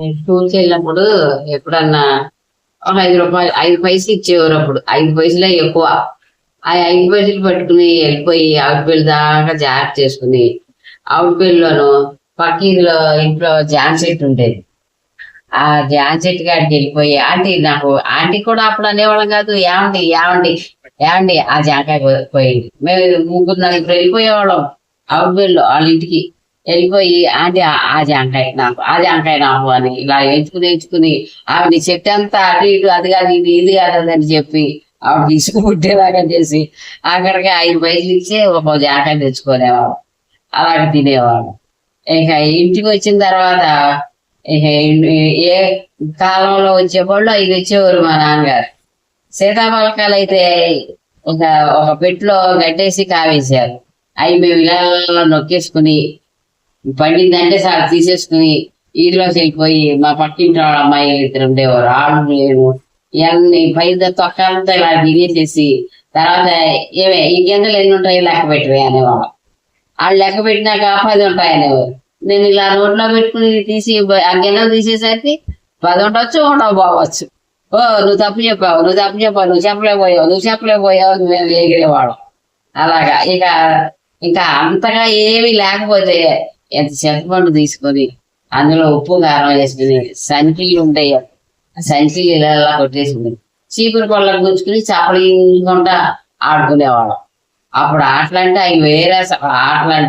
నేను స్కూల్కి వెళ్ళినప్పుడు ఎప్పుడన్నా ఒక ఐదు రూపాయలు ఐదు పైసలు ఇచ్చేవారు అప్పుడు ఐదు పైసలే ఎక్కువ. ఆ ఐదు పైసలు పట్టుకుని వెళ్ళిపోయి అవుట్ బిల్ దాకా జాగ్రత్త చేసుకుని అవుట్ బిల్లోను పక్కీలో ఇంట్లో జాన్ సెట్ ఉండేది. ఆ జాన్ సెట్ వెళ్ళిపోయి ఆంటీ నాకు ఆంటీ కూడా అప్పుడు అనేవాళ్ళం కాదు. ఏమండి ఏమండి ఏమండి? ఆ జాకాయ పో- పోయింది. మేము ముగ్గురు నలుగురు వెళ్ళిపోయేవాళ్ళం అవుట్ బిల్లో వాళ్ళ ఇంటికి. వెళ్ళిపోయి ఆంటీ ఆ- ఆ జాంకాయ నాకు ఆ జాంకాయ నాకు అని ఇలా ఎంచుకుని ఎంచుకుని ఆవిడ చెట్టు అంతా అటు ఇటు అది కాదు ఇది ఇది కాదు అని చెప్పి ఆవిడ తీసుకుపుట్టేలాగా చేసి అక్కడికి ఐదు పైసలు ఇచ్చి ఒక జాంకాయ తెచ్చుకునేవాడు అలాగే తినేవాడు ఇక ఇంటికి వచ్చిన తర్వాత ఇక ఏ కాలంలో వచ్చేవాళ్ళు అవి వచ్చేవారు మా నాన్నగారు. సీతాఫలకాలు అయితే ఒక ఒక పెట్టులో గడ్డేసి కావేశారు. అవి మేము ఇలా నొక్కేసుకుని పండిందంటే సార్ తీసేసుకుని ఈరోజు వెళ్ళిపోయి మా పక్కింటి వాళ్ళ అమ్మాయి ఇద్దరు ఉండేవారు. ఆడు మేము ఇవన్నీ పైన తొక్కంతా ఇలా తినేసేసి తర్వాత ఏమే ఈ గింజలు ఎన్ని ఉంటాయి లెక్క పెట్టివే అనేవాళ్ళం. వాళ్ళు లెక్క పెట్టినాక పది ఉంటాయి అనేవారు. నేను ఇలా నోట్లో పెట్టుకుని తీసి ఆ గిన్నెలు తీసేసరికి పది ఉండొచ్చు ఉండవు బావచ్చు ఓ నువ్వు తప్పు చెప్పావు నువ్వు తప్పు చెప్పావు నువ్వు చెప్పలేకపోయావు నువ్వు చెప్పలేకపోయావు నువ్వు మేము అలాగా. ఇక ఇంకా అంతగా ఏమీ లేకపోతే ఎంత చింతపండు తీసుకొని అందులో ఉప్పు కారం వేసుకుని సంచులు ఉంటాయి. ఆ ఇలా ఇలా కొట్టేసుకుని చీపురు పళ్ళకు గుంజుకుని చప్పలించుకుంటా ఆడుకునేవాళ్ళం. అప్పుడు ఆటలంటే అవి వేరే అసలు ఆటలంటే